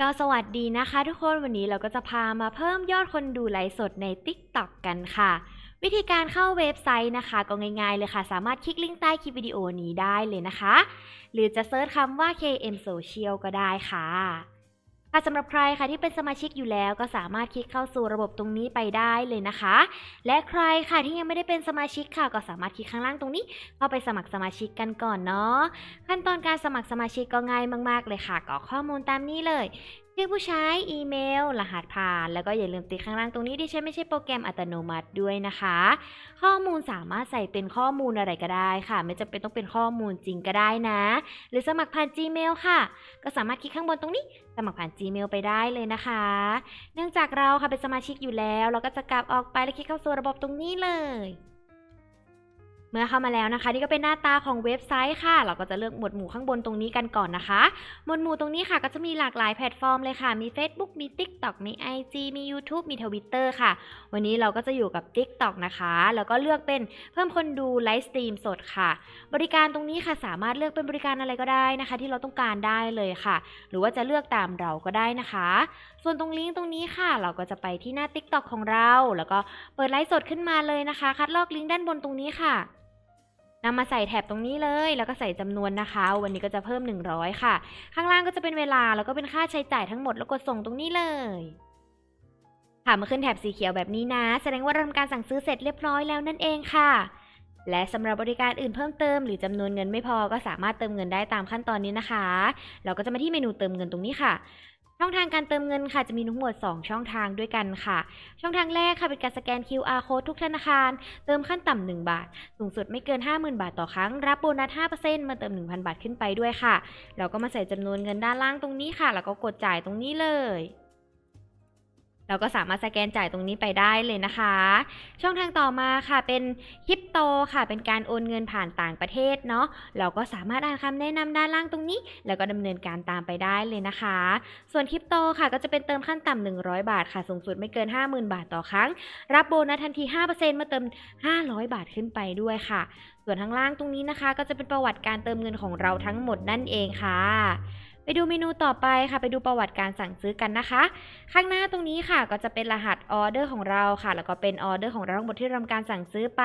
ก็สวัสดีนะคะทุกคนวันนี้เราก็จะพามาเพิ่มยอดคนดูไลฟ์สดใน TikTok กันค่ะ วิธีการเข้าเว็บไซต์นะคะ ก็ง่ายๆเลยค่ะ สามารถคลิกลิงก์ใต้คลิปวิดีโอนี้ได้เลยนะคะ หรือจะเซิร์ชคำว่า KM Social ก็ได้ค่ะ ค่ะสำหรับใครค่ะที่เป็นสมาชิกอยู่แล้วก็สามารถคลิกเข้าสู่ระบบตรงนี้ไปได้เลยนะคะ และใครค่ะที่ยังไม่ได้เป็นสมาชิกค่ะก็สามารถคลิกข้างล่างตรงนี้ เข้าไปสมัครสมาชิกกันก่อนเนาะขั้นตอนการสมัครสมาชิกก็ง่ายมาก ๆ เลยค่ะกรอกข้อมูลตามนี้เลย ชื่อผู้ใช้อีเมล รหัสผ่าน แล้วก็อย่าลืมติดข้างล่างตรงนี้ที่ใช้ไม่ใช่โปรแกรมอัตโนมัติด้วยนะคะ ข้อมูลสามารถใส่เป็นข้อมูลอะไรก็ได้ค่ะ ไม่จำเป็นต้องเป็นข้อมูลจริงก็ได้นะ หรือสมัครผ่าน Gmail ค่ะ ก็สามารถคลิกข้างบนตรงนี้ สมัครผ่าน Gmail ไปได้เลยนะคะ เนื่องจากเราค่ะเป็นสมาชิกอยู่แล้ว เราก็จะกลับออกไปแล้วคลิกเข้าสู่ระบบตรงนี้เลย เมื่อเข้ามาแล้วนะคะ นี่ก็เป็นหน้าตาของเว็บไซต์ค่ะ เราก็จะเลือกหมวดหมู่ข้างบนตรงนี้กันก่อนนะคะ หมวดหมู่ตรงนี้ค่ะก็จะมีหลากหลายแพลตฟอร์มเลยค่ะ มี Facebook มี TikTok มี IG มี YouTube มี Twitter ค่ะ วันนี้เราก็จะอยู่กับ TikTok นะคะ แล้วก็เลือกเป็นเพิ่มคนดูไลฟ์สตรีมสดค่ะ บริการตรงนี้ค่ะสามารถเลือกเป็นบริการอะไรก็ได้นะคะ ที่เราต้องการได้เลยค่ะ หรือว่าจะเลือกตามเราก็ได้นะคะ ส่วนตรงลิงก์ตรงนี้ค่ะ เราก็จะไปที่หน้า TikTok ของเรา แล้วก็เปิดไลฟ์สดขึ้นมาเลยนะคะ คัดลอกลิงก์ด้านบนตรงนี้ค่ะ นำมาใส่แถบตรงนี้เลย แล้วก็ใส่จำนวนนะคะ วันนี้ก็จะเพิ่ม 100 ค่ะ ข้างล่างก็จะเป็นเวลาแล้วก็เป็นค่าใช้จ่ายทั้งหมดแล้วกดส่งตรงนี้เลยค่ะมาขึ้นแถบสีเขียวแบบนี้นะ แสดงว่าเราทำการสั่งซื้อเสร็จเรียบร้อยแล้วนั่นเองค่ะ และสำหรับบริการอื่นเพิ่มเติม หรือจำนวนเงินไม่พอก็สามารถเติมเงินได้ตามขั้นตอนนี้นะคะ เราก็จะมาที่เมนูเติมเงินตรงนี้ค่ะ ช่องทางการเติมเงินค่ะจะมีทั้งหมด 2 ช่องทางด้วยกันค่ะ ช่องทางแรกค่ะเป็นการสแกน QR code ทุกธนาคาร เติมขั้นต่ำ1บาท สูงสุดไม่เกิน 50,000 บาทต่อครั้ง รับโบนัส 5%มาเติม 1,000 บาทขึ้นไปด้วยค่ะ เราก็มาใส่จำนวนเงินด้านล่างตรงนี้ค่ะ แล้วก็กดจ่ายตรงนี้เลย เราก็สามารถสแกนจ่ายตรงนี้ไปได้เลยนะคะ ช่องทางต่อมาค่ะเป็นคริปโตค่ะ เป็นการโอนเงินผ่านต่างประเทศเนาะเราก็สามารถอ่านคำแนะนำด้านล่างตรงนี้ แล้วก็ดำเนินการตามไปได้เลยนะคะ ส่วนคริปโตค่ะก็จะเป็นเติมขั้นต่ำ100 บาทค่ะ สูงสุดไม่เกิน 50,000 บาทต่อครั้ง รับโบนัสทันที5%มาเติม 500 บาทขึ้นไปด้วยค่ะ ส่วนข้างล่างตรงนี้นะคะ ก็จะเป็นประวัติการเติมเงินของเราทั้งหมดนั่นเองค่ะ ไปดูเมนูต่อไปค่ะ ไปดูประวัติการสั่งซื้อกันนะคะ ข้างหน้าตรงนี้ค่ะ ก็จะเป็นรหัสออเดอร์ของเราค่ะ แล้วก็เป็นออเดอร์ของเราทั้งหมดที่ทำการสั่งซื้อไป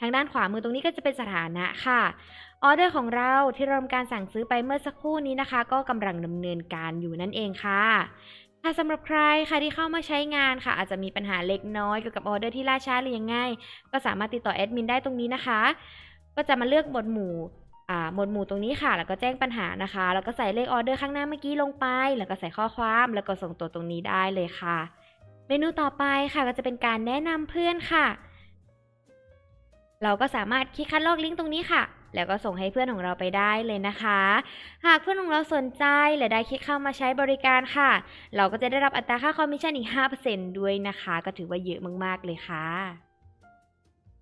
ทางด้านขวามือตรงนี้ก็จะเป็นสถานะค่ะออเดอร์ของเราที่ทำการสั่งซื้อไปเมื่อสักครู่นี้นะคะ ก็กำลังดำเนินการอยู่นั่นเองค่ะถ้าสำหรับใครค่ะที่เข้ามาใช้งานค่ะ อาจจะมีปัญหาเล็กน้อยเกี่ยวกับออเดอร์ที่ล่าช้าหรือยังไงก็สามารถติดต่อแอดมินได้ตรงนี้นะคะ ก็จะมาเลือกหมวดหมู่ หมวดหมู่ตรงนี้ค่ะ แล้วก็แจ้งปัญหานะคะ แล้วก็ใส่เลขออเดอร์ข้างหน้าเมื่อกี้ลงไป แล้วก็ใส่ข้อความแล้วก็ส่งตัวตรงนี้ได้เลยค่ะ เมนูต่อไปค่ะก็จะเป็นการแนะนำเพื่อนค่ะ เราก็สามารถคลิกคัดลอกลิงก์ตรงนี้ค่ะ แล้วก็ส่งให้เพื่อนของเราไปได้เลยนะคะ หากเพื่อนของเราสนใจและได้คลิกเข้ามาใช้บริการค่ะ เราก็จะได้รับอัตราค่าคอมมิชชั่นอีก 5%ด้วยนะคะ ก็ถือว่าเยอะมากๆเลยค่ะ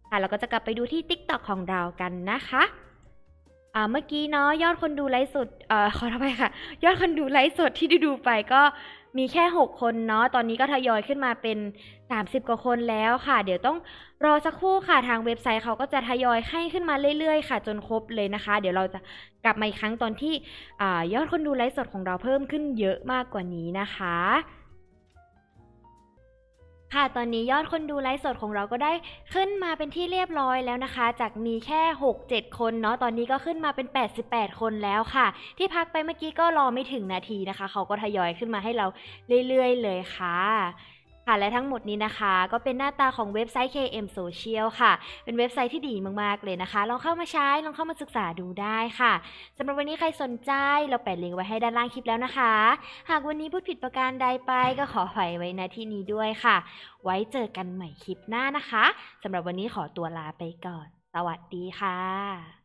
ค่ะเราก็จะกลับไปดูที่ TikTok ของเรากันนะคะ อ่าเมื่อกี้เนาะยอดคนดูไลฟ์สดเอ่อขอโทษไปค่ะ ยอดคนดูไลฟ์สดที่ได้ดูไปก็มีแค่ 6 คนเนาะตอนนี้ก็ทยอยขึ้นมาเป็น 30 กว่าคนแล้วค่ะ เดี๋ยวต้องรอสักครู่ค่ะทางเว็บไซต์เขาก็จะทยอยให้ขึ้นมาเรื่อยๆ ค่ะ จนครบเลยนะคะ เดี๋ยวเราจะกลับมาอีกครั้งตอนที่อยอดคนดูไลฟ์สดของเราเพิ่มขึ้นเยอะมากกว่านี้นะคะ ค่ะตอนนี้ยอดคนดูไลฟ์สดของเราก็ได้ขึ้นมาเป็นที่เรียบร้อยแล้วนะคะ จากมีแค่ 6-7 คนเนาะตอนนี้ก็ขึ้นมาเป็น 88 คนแล้วค่ะ ที่พักไปเมื่อกี้ก็รอไม่ถึงนาทีนะคะ เขาก็ทยอยขึ้นมาให้เราเรื่อยๆ เลยค่ะ ค่ะและทั้งหมดนี้นะคะ ก็เป็นหน้าตาของเว็บไซต์ KM Social ค่ะ เป็นเว็บไซต์ที่ดีมากๆเลยนะคะ ลองเข้ามาใช้ ลองเข้ามาศึกษาดูได้ค่ะสำหรับวันนี้ใครสนใจเราแปะลิงก์ไว้ให้ด้านล่างคลิปแล้วนะคะ หากวันนี้พูดผิดประการใดไปก็ขออภัยไว้ณที่นี้ด้วยค่ะ ไว้เจอกันใหม่คลิปหน้านะคะสำหรับวันนี้ขอตัวลาไปก่อน สวัสดีค่ะ